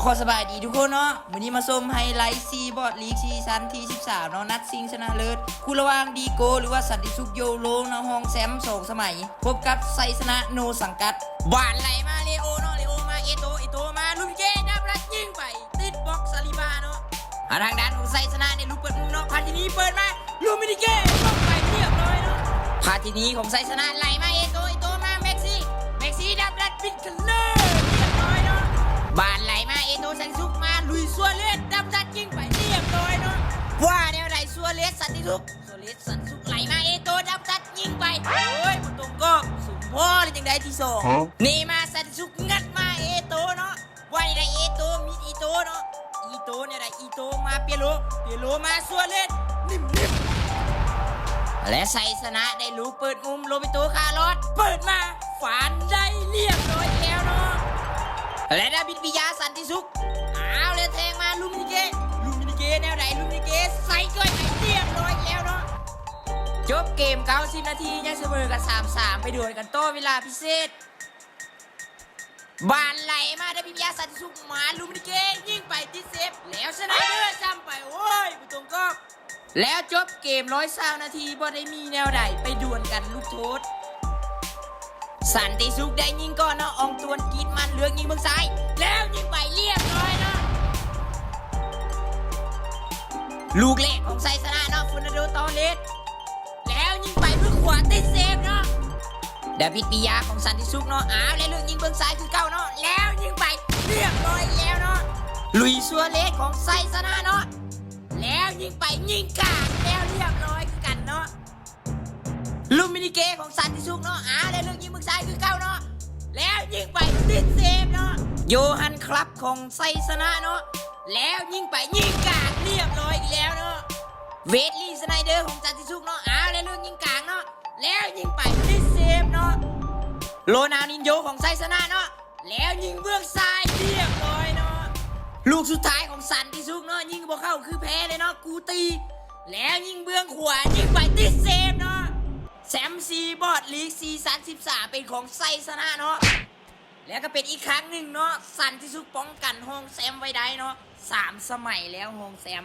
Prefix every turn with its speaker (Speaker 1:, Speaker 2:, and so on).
Speaker 1: เอาขอสบายดีทุกคนเนาะวันนี้มาชมไฮไลท์ซีบอร์ดลีกซีซันที่ 13 เนาะนัดซิงชนะเลิศคู่ระหว่างดีโก หรือว่าสันติสุขโยโลเนาะห้องแซมสองสมัย พบกับไซสนะโนสังกัดบานไหลมาเลโอเนาะเลโอมาเอโตเอโตมาลุนเกนับรัดยิงไป ติดบล็อกซาลิบาเนาะทางด้านของไซสนะในยลูกเปิดมุมเนาะพาทีนี้เปิดมาลูมินิเก้ต้องไปเรียบร้อยเนาะพาทีนี้ของไซสนะไหลมาเอโตเอโตมาแม็กซี่แม็กซี่ดับรัดปิดกันเลย สสันติสุกซัวเลสสันติสุกไหลมาเอโตดำดัดยิงไปโอ้ยมันตรงก็สุมพ่อเลยจังได้ที่สองนี่มาสันติสุกงัดมาเอโตเนาะว่าในเอโตมีอีโตเนาะอีโตเนี่ยไรอีโตมาเปียโลเปียโลมาซัวเลสนิ่มๆและไซสนะได้รู้เปิดมุมโรบิโตคาร์ลอสเปิดมาฝันได้เรียบร้อยแล้วเนาะและดาบิดปิยาสันติสุขเอาเลยแทงมาลุมนิเก เกม90นาทียังเสมอกัน3-3ไปดวลกันโต้เวลาพิเศษ บานไหลมาไดาบิดปิยาสันติสุขมาลุมนิเกยิ่งไปติดเซฟแล้วชนะเด้อจำไปโอ้ยผู้ตรงก็แล้วจบเกมร้อยสานาทีบ่ได้มีแนวใดไปดวลกันลูกโทษสันติสุขได้ยิงก่อนเนาะอองตวนกีดมันเลืองยิงเบื้องซ้าย แล้วยิงไปเรียบร้อยเนาะลูกเล็กของไซสนาเนาะฟุนาโดตอเลส เพื่อขวาติดเซฟเนาะดาวิดปิยาของสันติสุขเนาะอ้าวแล้วเลือกยิงเบื้องซ้ายคือเก้าเนาะแล้วยิงไปเรียบร้อยแล้วเนาะลุยซัวเลสของไซสนาเนาะแล้วยิงไปยิงกางแล้วเรียบร้อยคือกันเนาะลูมินิเกของสันติสุขเนาะอ่าแล้วเรื่องยิงมืองซ้ายคือเก้าเนาะแล้วยิงไปติดเซฟเนาะโยฮันครับของไซสนะเนาะแล้วยิงไปยิงกางเรียบร้อยอีกแล้วเนาะเวสลีย์สไนเดอร์ของสันติสุขเนาะอ่าแล้วเรื่องยิงกลางเนาะ แล้วยิงไปติดเซฟเนาะโรนาลดินโยของไซสนะเนาะแล้วยิงเบื้องซ้ายเรียบร้อยเนาะลูกสุดท้ายของสันติสุขเนาะยิงบ่เข้าคือแพ้เลยเนาะกูตี แล้วยิงเบื้องขวายิงไปติดเซฟเนาะแชมซีบอร์ดลีกซีซั่น13เป็นของไซสนะเนาะแล้วก็เป็นอีกครั้งหนึ่งเนาะสันติสุขป้องกันห้องแซมไว้ได้เนาะสามสมัยแล้วห้องแซม